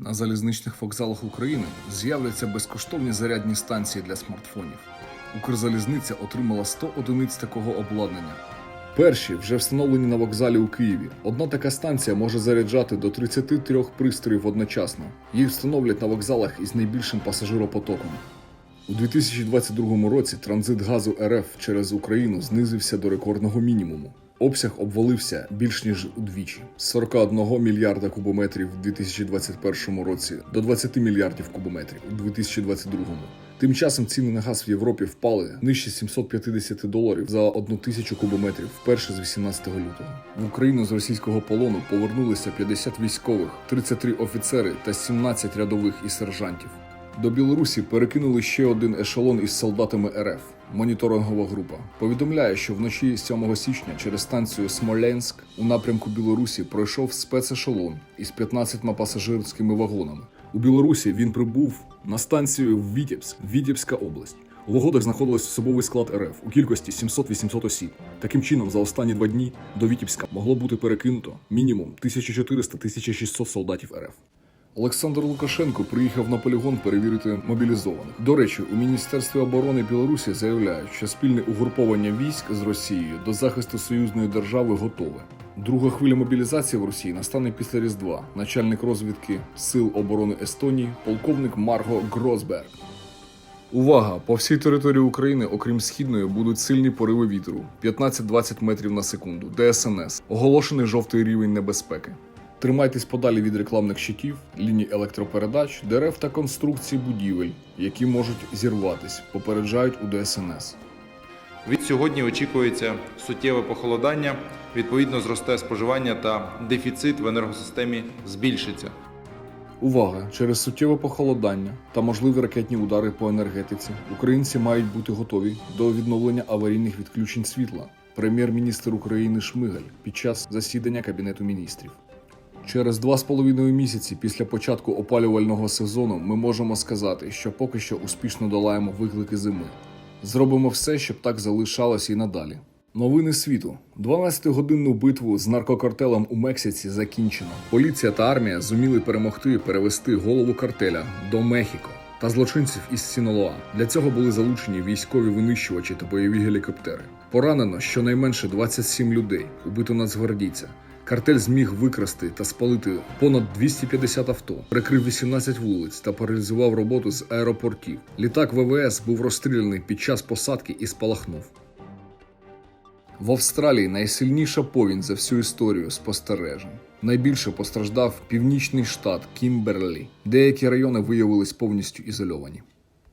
На залізничних вокзалах України з'являться безкоштовні зарядні станції для смартфонів. Укрзалізниця отримала 100 одиниць такого обладнання. Перші вже встановлені на вокзалі у Києві. Одна така станція може заряджати до 33 пристроїв одночасно. Їх встановлять на вокзалах із найбільшим пасажиропотоком. У 2022 році транзит газу РФ через Україну знизився до рекордного мінімуму. Обсяг обвалився більш ніж удвічі з 41 мільярда кубометрів у 2021 році до 20 мільярдів кубометрів у 2022. Тим часом ціни на газ в Європі впали нижче 750 доларів за одну тисячу кубометрів вперше з 18 лютого. В Україну з російського полону повернулися 50 військових, 33 офіцери та 17 рядових і сержантів. До Білорусі перекинули ще один ешелон із солдатами РФ. Моніторингова група повідомляє, що вночі 7 січня через станцію Смоленськ у напрямку Білорусі пройшов спецешелон із 15 пасажирськими вагонами. У Білорусі він прибув на станцію в Вітєбськ, Вітєбська область. У вагонах знаходилось особовий склад РФ у кількості 700-800 осіб. Таким чином, за останні два дні до Вітєбська могло бути перекинуто мінімум 1400-1600 солдатів РФ. Олександр Лукашенко приїхав на полігон перевірити мобілізованих. До речі, у міністерстві оборони Білорусі заявляють, що спільне угруповання військ з Росією до захисту союзної держави готове. Друга хвиля мобілізації в Росії настане після Різдва. Начальник розвідки Сил оборони Естонії, полковник Марго Гросберг. Увага! По всій території України, окрім східної, будуть сильні пориви вітру 15-20 метрів на секунду. ДСНС. Оголошений жовтий рівень небезпеки. Тримайтесь подалі від рекламних щитів, ліній електропередач, дерев та конструкцій будівель, які можуть зірватись, попереджають у ДСНС. Від сьогодні очікується суттєве похолодання, відповідно зросте споживання та дефіцит в енергосистемі збільшиться. Увага! Через суттєве похолодання та можливі ракетні удари по енергетиці українці мають бути готові до відновлення аварійних відключень світла. Прем'єр-міністр України Шмигаль під час засідання Кабінету міністрів. Через два з половиною місяці після початку опалювального сезону ми можемо сказати, що поки що успішно долаємо виклики зими. Зробимо все, щоб так залишалося і надалі. Новини світу: 12-годинну битву з наркокартелем у Мексиці закінчено. Поліція та армія зуміли перемогти і перевести голову картеля до Мехіко та злочинців із Сінолоа. Для цього були залучені військові винищувачі та бойові гелікоптери. Поранено щонайменше 27 людей, убито нацгвардійця. Картель зміг викрасти та спалити понад 250 авто, прикрив 18 вулиць та паралізував роботу з аеропортів. Літак ВВС був розстріляний під час посадки і спалахнув. В Австралії найсильніша повінь за всю історію спостережень. Найбільше постраждав північний штат Кімберлі. Деякі райони виявились повністю ізольовані.